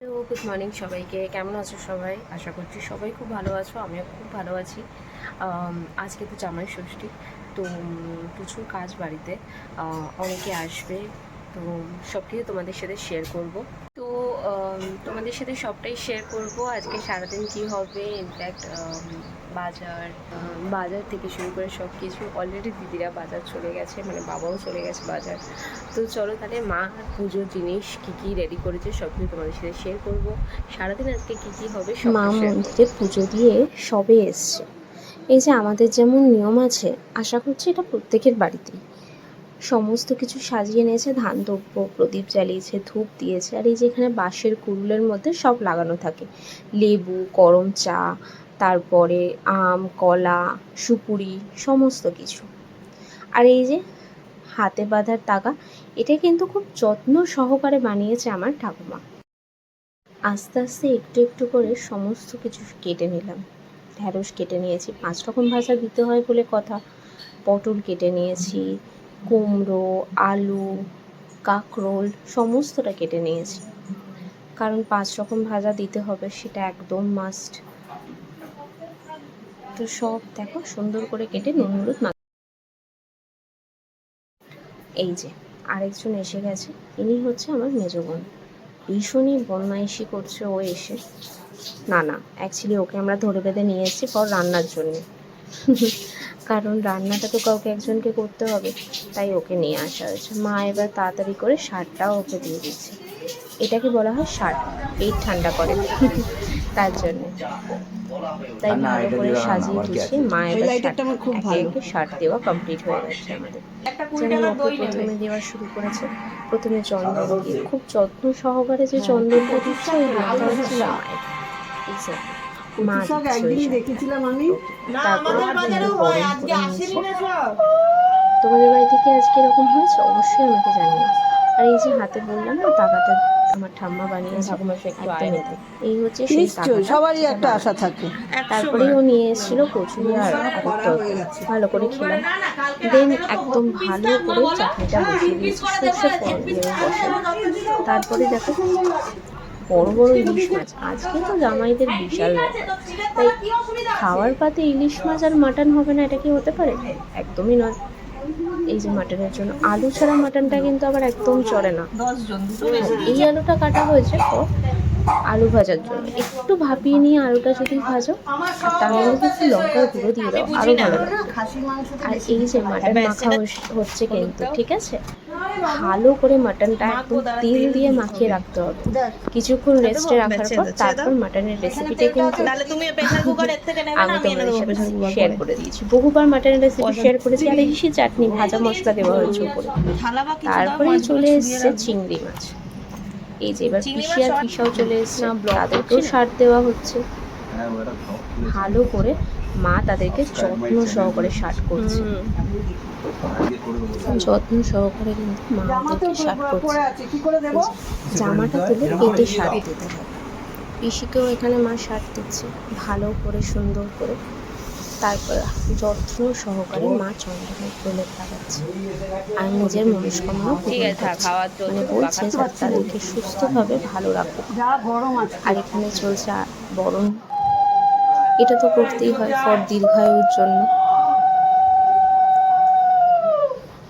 Hello good morning সবাইকে। কেমন আছো সবাই? আশা করছি সবাই খুব ভালো আছো, আমিও খুব ভালো আছি। আজকে তো জামাই ষষ্ঠী, তো প্রচুর কাজ বাড়িতে অনেকে আসবে, তো সব কিছু তোমাদের সাথে শেয়ার করব। তোমাদের সাথে সবটাই শেয়ার করব। আজকে সারাদিন কি হবে? ইনফ্যাক্ট বাজার বাজার থেকে শুরু করে সব কিছু অলরেডি দিদিরা বাজার চলে গেছে মানে বাবাও চলে গেছে বাজার। তো চলো তাহলে মা পুজোর জিনিস কি কি রেডি করেছে সব কিছু তোমাদের সাথে শেয়ার করব। সারাদিন আজকে কি কি হবে মা মন্দিরে পুজো দিয়ে সবে এসছে। এই যে আমাদের যেমন নিয়ম আছে আশা করছি এটা প্রত্যেকের বাড়িতেই। সমস্ত কিছু সাজিয়ে নিয়েছে ধান দ্রব্য প্রদীপ জ্বালিয়েছে, ধূপ দিয়েছে, আর এই যে এখানে বাঁশের কুরুলের মধ্যে সব লাগানো থাকে। লেবু, গরম চা, তারপরে আম, কলা, সুপুরি, সমস্ত কিছু। আর এই যে হাতে বাঁধার তাগা, এটা কিন্তু খুব যত্ন সহকারে বানিয়েছে আমার ঠাকুমা। আস্তে আস্তে একটু একটু করে সমস্ত কিছু কেটে নিলাম। ঢ্যাঁড়স কেটে নিয়েছি, পাঁচ রকম ভাজা দিতে হয় বলে কথা। পটল কেটে নিয়েছি কুমড়ো, আলু, কাঁকরোল সমস্তটা কেটে নিয়েছি। কারণ পাঁচ রকম ভাজা দিতে হবে সেটা একদম মাস্ট তো সব দেখো সুন্দর করে কেটে নুন, হলুদ মাখ এই যে আরেকজন এসে গেছে। ইনি হচ্ছে আমার মেজ বোন। ভীষণই বদমাইশি করছে ও এসে। না না অ্যাকচুয়ালি ওকে আমরা ধরে বেঁধে নিয়ে এসেছি পর রান্নার জন্য। কারণ রান্নাটা তো কাউকে একজনকে করতে হবে তাই ওকে নিয়ে আসা হয়েছে। মা এবার তাড়াতাড়ি করে শার্টটাও ওকে দিয়ে দিচ্ছে। এটাকে বলা হয় শার্ট এই ঠান্ডা করে। তার জন্য। তাই ভালো করে সাজিয়ে গুছিয়ে মা এবার খুব ভালো। একে শার্ট দেওয়া কমপ্লিট হয়ে গেছে আমাদের। যেমন ওকে প্রথমে দেওয়া শুরু করেছে। প্রথমে চন্দন দিয়ে। খুব যত্ন সহকারে যে চন্দনটা দিচ্ছে ওই হচ্ছে জামাই মা। দেখেছিলাম আমি। তোমাদের বাড়ি থেকে আজকে এরকম হয়েছে অবশ্যই আমাকে জানিও আর এই যে হাতে বললাম না টাকাটা আমার ঠাম্মা বানিয়েছে একদম এতে। এই হচ্ছে সেই সবারই একটা আশা থাকে তারপরে ও নিয়ে এসেছিল কচুরি আর ভালো করে খেলাম দেন একদম ভালো করে চাটনিটা বসিয়ে দিয়েছি সর্ষে ফোড়ন দিয়ে বসে তারপরে দেখো বড় বড় ইলিশ মাছ। আজকে তো জামাইদের বিশাল তাই খাওয়ার পাতে ইলিশ মাছ আর মাটন হবে না এটা কি হতে পারে? একদমই নয়। এই যে মাটনের জন্য। আলু ছাড়া মাটনটা কিন্তু আবার একদম চলে না। এই আলুটা কাটা হয়েছে আলু ভাজার জন্য। একটু ভাপিয়ে নিয়ে আলুটা যদি ভাজো তার মধ্যে একটু লঙ্কার গুঁড়ো দিয়ে দাও আরও ভালো আর এই যে মাটন মাখা হস- হচ্ছে কিন্তু ঠিক আছে? ভালো করে মাটনটা একদম তেল দিয়ে মাখিয়ে রাখতে হবে। কিছুক্ষণ রেস্টে রাখার পর তারপর মাটনের রেসিপিটা কিন্তু তাহলে তুমি প্রেসার কুকারের থেকে নেবে আমি না আমি এনে তোমাদের সাথে শেয়ার করে। দিয়েছি। বহুবার মাটনের রেসিপি শেয়ার করেছি আর এই সে চাটনি ভাজা মশলা দেওয়া হয়েছে উপরে। তারপরে চলে এসছে চিংড়ি মাছ। এই যে এবার পিসি আর পিসাও চলে এসছে তাদেরকেও সার দেওয়া হচ্ছে। হ্যাঁ। ভালো করে মা তাদেরকে যত্ন সহকারে শার্ট করছে। যত্ন সহকারে কিন্তু মা ওদেরকে শার্ট করছে। কি করে দেবো জামাটা তুলে পেটে শার্ট দিতে হবে। পিসিকেও এখানে মা শার্ট দিচ্ছে ভালো করে সুন্দর করে। তারপর যত্ন সহকারে মা চন্দ্রনের প্রলেপ লাগাচ্ছে আর নিজের মনস্কামনা ঠিক পূরণ করছে। খাওয়ার জন্য মানে বলছে তাদেরকে সুস্থভাবে ভালো রাখো যা গরম আছে আর এখানে চলছে বরণ। এটা তো করতেই হয় ফর দীর্ঘায়ুর জন্য।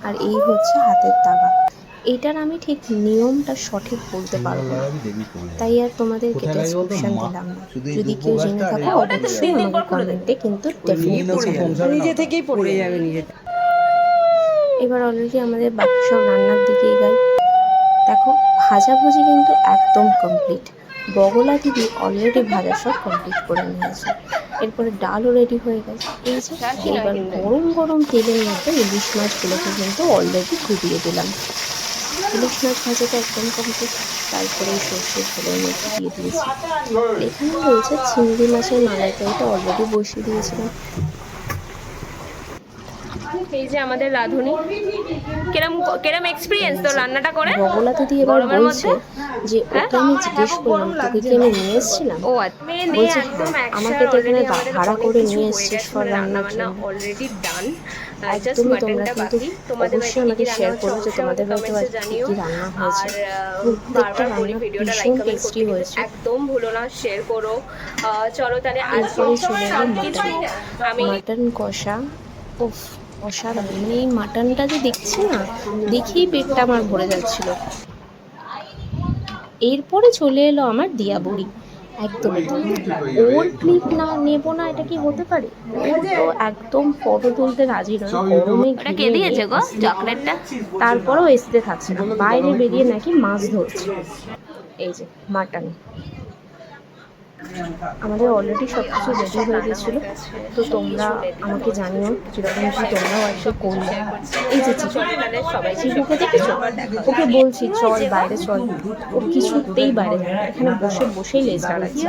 আর এই হচ্ছে হাতের তাগা। এটার আমি ঠিক নিয়মটা সঠিক বলতে পারব না। তাই আর তোমাদেরকে ডেসক্রিপশন দিলাম না। যদি কেউ জেনে থাকো অবশ্যই আমাকে কমেন্টে কিন্তু ডেফিনেটলি নিজে থেকেই পড়ে যাবে নিজে। এবার অলরেডি আমাদের বাকি সব রান্নার দিকেই গাই দেখো ভাজাভুজি কিন্তু একদম কমপ্লিট বগলা দিদি অলরেডি ভাজা সব কমপ্লিট করে নিয়েছে। এরপরে ডালও রেডি হয়ে গেছে। এই যে এবার গরম গরম তেলের মধ্যে ইলিশ মাছগুলোকে কিন্তু অলরেডি ডুবিয়ে দিলাম। ইলিশ মাছ ভাজাটা একদম কমপ্লিট তারপরে সর্ষের তেলের মধ্যে দিয়ে দিয়েছি। এখানে রয়েছে চিংড়ি মাছের মালাইকারিটা অলরেডি বসিয়ে দিয়েছিলাম। এই যে আমাদের রাঁধুনি কিরম কিরম এক্সপিরিয়েন্স তো রান্নাটা করে? বগলা দিদি এবার বলছে যে ওকে আমি জিজ্ঞেস করলাম তোকে কি আমি নিয়ে এসেছিলাম? ও আচ্ছা। বলছে, হ্যাঁ, আমাকে তো এখানে ভাড়া করে নিয়ে এসেছিস রান্না রান্নার জন্য। অলরেডি ডান জাস্ট একদমই তোমরা কিন্তু তোমাদের অবশ্যই আমাকে শেয়ার করো যে তোমাদের বাড়িতে কি রান্না হয়েছে। প্রত্যেকটা রান্না ভিডিওটা ভীষণ লাইক টেস্টি হয়েছে। একদম ভুলো না শেয়ার করো। চলো তাহলে আজকে চলে এলো সবকিছু মাটন মাটন কষা। উফ। অসাধারণ। মানে এই মাটনটা যে দেখছি না দেখেই পেটটা আমার ভরে যাচ্ছিল। এরপরে চলে এলো আমার দিয়া বুড়ি একদমই তাই। ওর ক্লিপ না নেব না এটা কি হতে পারে? তো একদম ফটো তুলতে রাজি নয়। গরমে কে দিয়েছে গো? চকলেটটা? তারপরেও এসতে থাকছে না। বাইরে বেরিয়ে নাকি মাছ ধরছে। এই যে মাটন। আমাদের অলরেডি সব কিছু রেডি হয়ে গেছিল। তো তোমরা আমাকে জানিও যেরকম কি তোমরাও একটু করলে। এই যে সবাই চিকুকে দেখেছ? ওকে বলছি, চল বাইরে, চল। ও কিছুতেই বাইরে যাবে এখানে বসে, বসেই লেজ নাড়াচ্ছে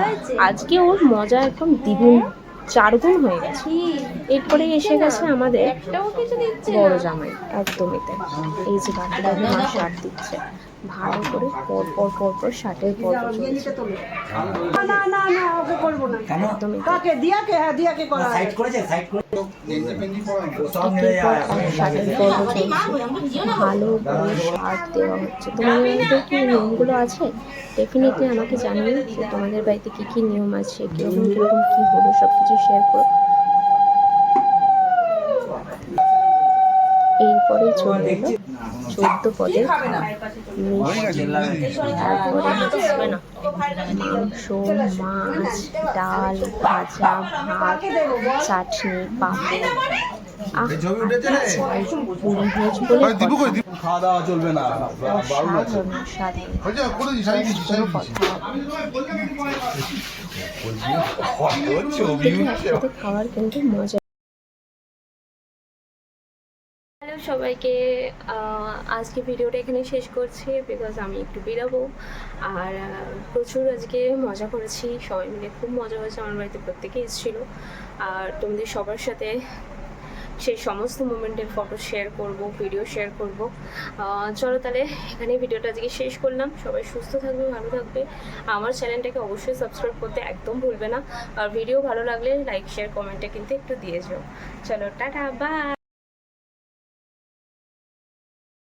আজকে ওর মজা একদম দ্বিগুণ, চারগুণ হয়ে গেছে। এরপরে এসে গেছে আমাদের বড় জামাই, একদমই তাই। এই যে বাকি বাকি মা শার্ট দিচ্ছে। ভালো করে পর পর পর পর শার্টের পর পর না না না ওকে করব না। তাই। কাকে? দিয়াকে? হ্যাঁ দিয়াকে করা হয়। পর এক শার্টের পর্ব চলছে ভালো করে শার্ট দেওয়া হচ্ছে। তোমাদের কি নিয়মগুলো আছে? ডেফিনেটলি আমাকে জানিও যে তোমাদের বাড়িতে কী কী নিয়ম আছে কীরকম কীরকম কী হলো সব কিছু শেয়ার করো। এরপরে চলে এলো চোদ্দ পদের তারপরে মাংস মাছ ডাল ভাজা ভাত চাটনি পাপড় আহ পুরি ভোজ বলে কথা। খাওয়া দাওয়া চলবে না বারণ আছে অসাধারণ সবাইকে আজকে ভিডিওটা এখানে শেষ করছি বিকজ আমি একটু বেরাবো। আর প্রচুর আজকে মজা করেছি। সবাই মিলে খুব মজা হয়েছে, আমার বাড়িতে প্রত্যেকে এসেছিল। আর তোমাদের সবার সাথে সেই সমস্ত মুমেন্টের ফটো শেয়ার করব ভিডিও শেয়ার করব। চলো তাহলে এখানে ভিডিওটা আজকে শেষ করলাম। সবাই সুস্থ থাকবে, ভালো থাকবে। আমার চ্যানেলটাকে অবশ্যই সাবস্ক্রাইব করতে একদম ভুলবে না। আর ভিডিও ভালো লাগলে লাইক শেয়ার কমেন্টে কিন্তু একটু দিয়ে যাও। চলো, টাটা বাই